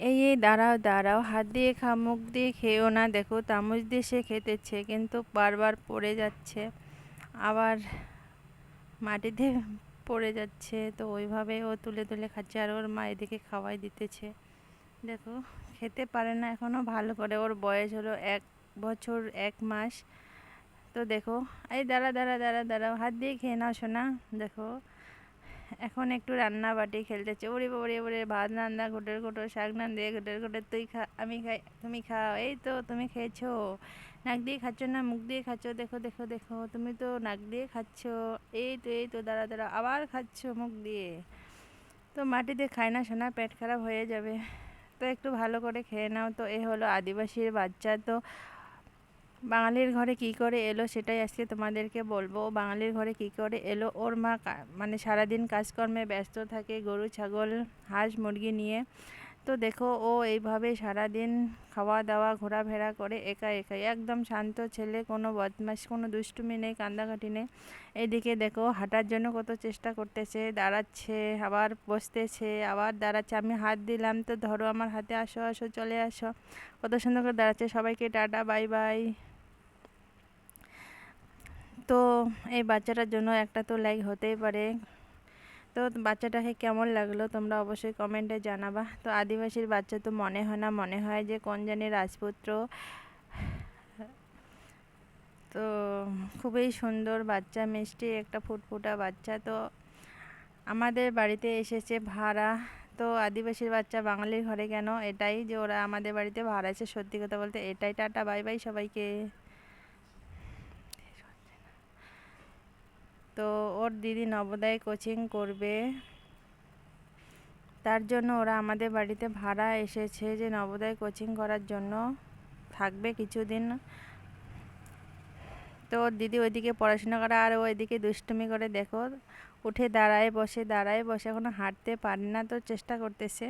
এই এই, দাঁড়াও দাঁড়াও, হাত দিয়ে খা, মুখ দিয়ে খেয়েও না, দেখো চামচ দিয়ে সে খেতেছে কিন্তু বারবার পড়ে যাচ্ছে। আবার মাটিতে পড়ে যাচ্ছে, তো ওইভাবে ও তুলে তুলে খাচ্ছে আর ওর মা এদিকে খাওয়াই দিতেছে। দেখো, খেতে পারে না এখনও ভালো করে। ওর বয়স হলো এক বছর, এক মাস। তো দেখো, এই, দাঁড়া দাঁড়া দাঁড়া, দাঁড়াও, হাত দিয়ে খেয়ে নাও শোনা দেখো এখন একটু রান্না বাটি খেলতেছে। ওরে ওরে ওরে ভাত রান্না, ঘুটের ঘুটো, শাক রান দিয়ে ঘুটের ঘুটে, তুই খা, আমি খাই, তুমি খাও। এই তো, তুমি খেয়েছো। নাক দিয়ে খাচ্ছ না মুখ দিয়ে খাচ্ছ? দেখো দেখো দেখো, তুমি তো নাক দিয়ে খাচ্ছ। এই তো এই তো দাঁড়া দাঁড়া আবার খাচ্ছ মুখ দিয়ে। তো মাটিতে খায় না শোনা পেট খারাপ হয়ে যাবে। তো একটু ভালো করে খেয়ে নাও। তো এ হলো আদিবাসীর বাচ্চা। তো বাঙালির ঘরে কি করে এলো সেটাই আজকে তোমাদেরকে বলব। বাঙালির ঘরে কি করে এলো? ওর মা মানে সারাদিন কাজকর্মে ব্যস্ত থাকে, গরু, ছাগল, হাঁস, মুরগি নিয়ে। তো দেখো ও এইভাবে সারাদিন খাওয়া দাওয়া ঘোরাফেরা করে একা একাই। একদম শান্ত ছেলে, কোনো বদমাস কোনো দুষ্টুমি নেই, কান্দাকাটি নেই। এদিকে দেখো হাঁটার জন্য কত চেষ্টা করতেছে, দাঁড়াচ্ছে, আবার বসতেছে, আবার দাঁড়াচ্ছে। আমি হাত দিলাম তো ধরো আমার হাতে আসো আসো, চলে আসো। কত সুন্দর করে দাঁড়াচ্ছে। সবাইকে টাটা, বাই বাই। তো এই বাচ্চাটার জন্য একটা তো লাইক হতেই পারে। তো বাচ্চাটাকে কেমন লাগল তোমরা অবশ্যই কমেন্টে জানাবা। তো আদিবাসীর বাচ্চা তো মনে হয় না, মনে হয় যে কোন জানি রাজপুত্র। তো খুবই সুন্দর বাচ্চা, মিষ্টি একটা ফুটফুটা বাচ্চা। তো আমাদের বাড়িতে এসেছে ভাড়া। তো আদিবাসীর বাচ্চা বাঙালির ঘরে কেন? এটাই যে ওরা আমাদের বাড়িতে ভাড়া আছে, সত্যি কথা বলতে এটাই টাটা, বাই বাই সবাইকে তো ওর দিদি নবোদয় কোচিং করবে। তার জন্য ওরা আমাদের বাড়িতে ভাড়া এসেছে যে নবোদয় কোচিং করার জন্য। থাকবে কিছুদিন। তো ওর দিদি ওইদিকে পড়াশোনা করে আর ওইদিকে দুষ্টুমি করে দেখো। উঠে দাঁড়ায় বসে দাঁড়ায় বসে এখনও হাঁটতে পারে না তো চেষ্টা করতেছে।